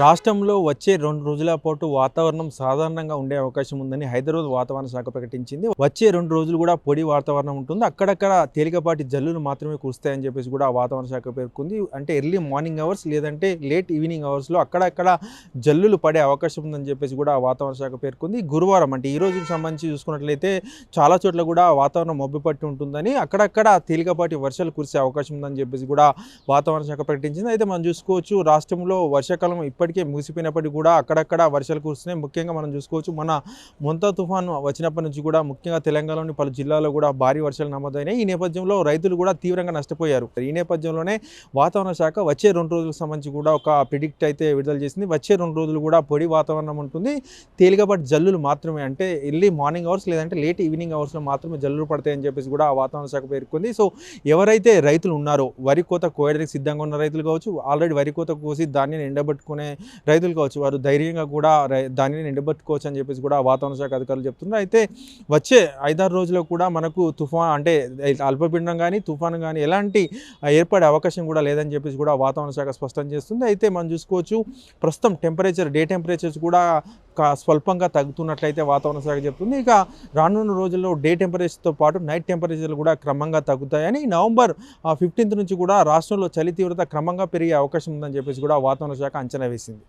రాష్ట్రంలో వచ్చే రెండు రోజుల పాటు వాతావరణం సాధారణంగా ఉండే అవకాశం ఉందని హైదరాబాద్ వాతావరణ శాఖ ప్రకటించింది. వచ్చే రెండు రోజులు కూడా పొడి వాతావరణం ఉంటుంది. అక్కడక్కడ తేలికపాటి జల్లులు మాత్రమే కురుస్తాయని చెప్పేసి కూడా వాతావరణ శాఖ పేర్కొంది. అంటే ఎర్లీ మార్నింగ్ అవర్స్ లేదంటే లేట్ ఈవినింగ్ అవర్స్లో అక్కడక్కడ జల్లులు పడే అవకాశం ఉందని చెప్పేసి కూడా వాతావరణ శాఖ పేర్కొంది. గురువారం అంటే ఈ రోజుకి సంబంధించి చూసుకున్నట్లయితే చాలా చోట్ల కూడా వాతావరణం మబ్బుపట్టి ఉంటుందని అక్కడక్కడ తేలికపాటి వర్షాలు కురిసే అవకాశం ఉందని చెప్పేసి కూడా వాతావరణ శాఖ ప్రకటించింది. అయితే మనం చూసుకోవచ్చు రాష్ట్రంలో వర్షాకాలం ఇప్పటికే ముగిసిపోయినప్పటికీ కూడా అక్కడక్కడ వర్షాలు కురుస్తున్నాయి. ముఖ్యంగా మనం చూసుకోవచ్చు మన మొంతా తుఫాను వచ్చినప్పటి నుంచి కూడా ముఖ్యంగా తెలంగాణలోని పలు జిల్లాల్లో కూడా భారీ వర్షాలు నమోదైనాయి. ఈ నేపథ్యంలో రైతులు కూడా తీవ్రంగా నష్టపోయారు. ఈ నేపథ్యంలోనే వాతావరణ శాఖ వచ్చే రెండు రోజులకు సంబంధించి కూడా ఒక ప్రిడిక్ట్ అయితే విడుదల చేసింది. వచ్చే రెండు రోజులు కూడా పొడి వాతావరణం ఉంటుంది. తేలికపాటి జల్లులు మాత్రమే అంటే ఎర్లీ మార్నింగ్ అవర్స్ లేదంటే లేట్ ఈవినింగ్ అవర్స్లో మాత్రమే జల్లులు పడతాయని చెప్పేసి కూడా ఆ వాతావరణ శాఖ పేర్కొంది. సో ఎవరైతే రైతులు ఉన్నారో వరి కోత కోయడానికి సిద్ధంగా ఉన్న రైతులు కావచ్చు ఆల్రెడీ వరి కోత కోసి ధాన్యాన్ని ఎండబెట్టుకునే రైతులు కావచ్చు వారు ధైర్యంగా కూడా దానిని నిండబెట్టుకోవచ్చు అని చెప్పేసి కూడా వాతావరణ శాఖ అధికారులు చెప్తున్నారు. అయితే వచ్చే ఐదారు రోజుల్లో కూడా మనకు తుఫాన్ అంటే అల్పపీడనం కానీ తుఫాను కానీ ఎలాంటి ఏర్పడే అవకాశం కూడా లేదని చెప్పేసి కూడా వాతావరణ శాఖ స్పష్టం చేస్తుంది. అయితే మనం చూసుకోవచ్చు ప్రస్తుతం టెంపరేచర్ డే టెంపరేచర్స్ కూడా స్వల్పంగా తగ్గుతున్నట్లయితే వాతావరణ శాఖ చెప్తుంది. ఇక రానున్న రోజుల్లో డే టెంపరేచర్తో పాటు నైట్ టెంపరేచర్లు కూడా క్రమంగా తగ్గుతాయని నవంబర్ ఫిఫ్టీన్త్ నుంచి కూడా రాష్ట్రంలో చలి తీవ్రత క్రమంగా పెరిగే అవకాశం ఉందని చెప్పేసి కూడా వాతావరణ శాఖ అంచనా వేసింది.